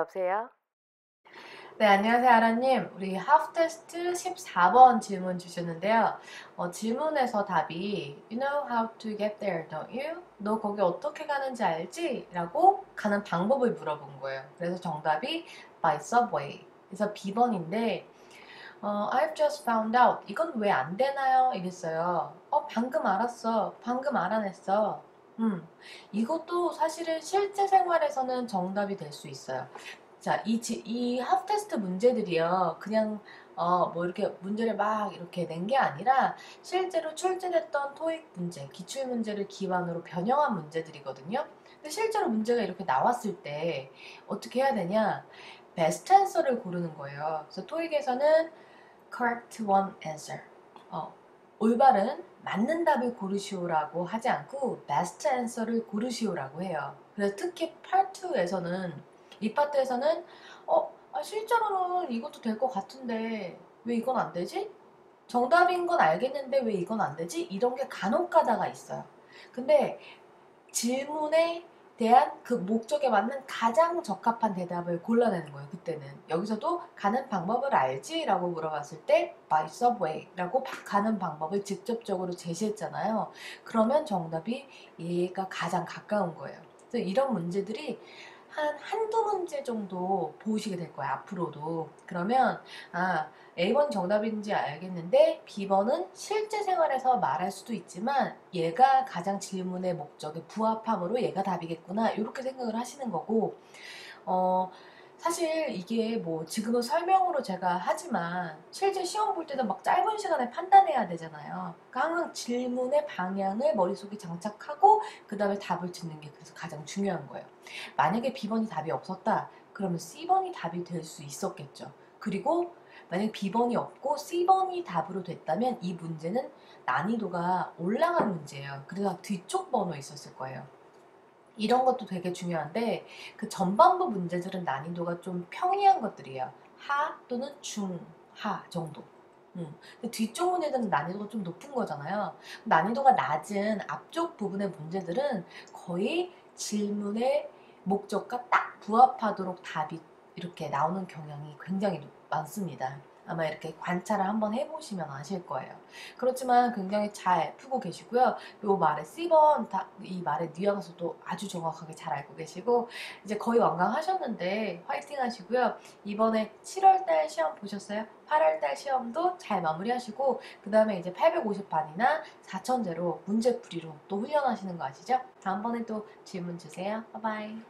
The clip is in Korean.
여보세요? 네, 안녕하세요, 아라님. 우리 하프 테스트 14번 질문 주셨는데요. 어, 질문에서 답이 You know how to get there, don't you? 너 거기 어떻게 가는지 알지? 라고 가는 방법을 물어본 거예요. 그래서 정답이 by subway. 그래서 B번인데 어, I've just found out. 이건 왜 안 되나요? 이랬어요. 어, 방금 알았어. 방금 알아냈어. 음, 이것도 사실은 실제 생활에서는 정답이 될 수 있어요. 자, 이, 지- 이 하프 테스트 문제들이요. 그냥 어, 뭐 이렇게 문제를 막 이렇게 낸 게 아니라 실제로 출제됐던 토익 문제, 기출 문제를 기반으로 변형한 문제들이거든요. 근데 실제로 문제가 이렇게 나왔을 때 어떻게 해야 되냐? 베스트 앤서를 고르는 거예요. 그래서 토익에서는 correct one answer. 어, 올바른 맞는 답을 고르시오라고 하지 않고 베스트 앤서를 고르시오라고 해요. 그래서 특히 파트 2에서는 이 파트에서는 어, 아, 실제로는 이것도 될 것 같은데 왜 이건 안 되지? 정답인 건 알겠는데 왜 이건 안 되지? 이런 게 간혹 가다가 있어요. 근데 질문에 대한 그 목적에 맞는 가장 적합한 대답을 골라내는 거예요, 그때는. 여기서도 가는 방법을 알지? 라고 물어봤을 때 by subway 라고 바- 가는 방법을 직접적으로 제시했잖아요. 그러면 정답이 얘가 가장 가까운 거예요. 그래서 이런 문제들이 한 한두 문제 정도 보시게 될 거예요, 앞으로도. 그러면, 아, A번 정답인지 알겠는데, B번은 실제 생활에서 말할 수도 있지만, 얘가 가장 질문의 목적에 부합함으로 얘가 답이겠구나, 이렇게 생각을 하시는 거고, 어, 사실 이게 뭐 지금은 설명으로 제가 하지만 실제 시험 볼 때도 막 짧은 시간에 판단해야 되잖아요. 그러니까 항상 질문의 방향을 머릿속에 장착하고 그 다음에 답을 듣는 게 그래서 가장 중요한 거예요. 만약에 B번이 답이 없었다. 그러면 C번이 답이 될 수 있었겠죠. 그리고 만약에 B번이 없고 C번이 답으로 됐다면 이 문제는 난이도가 올라간 문제예요. 그래서 뒤쪽 번호 있었을 거예요. 이런 것도 되게 중요한데 그 전반부 문제들은 난이도가 좀 평이한 것들이에요. 하 또는 중, 하 정도. 음. 근데 뒤쪽 문제들은 난이도가 좀 높은 거잖아요. 난이도가 낮은 앞쪽 부분의 문제들은 거의 질문의 목적과 딱 부합하도록 답이 이렇게 나오는 경향이 굉장히 높- 많습니다. 아마 이렇게 관찰을 한번 해보시면 아실 거예요. 그렇지만 굉장히 잘 풀고 계시고요. 요 말의 C번 다- 이 말의 뉘앙스도 아주 정확하게 잘 알고 계시고 이제 거의 완강하셨는데 화이팅 하시고요. 이번에 7월달 시험 보셨어요? 8월달 시험도 잘 마무리하시고 그 다음에 이제 850반이나 4천제로 문제풀이로 또 훈련하시는 거 아시죠? 다음번에 또 질문 주세요. 바이바이.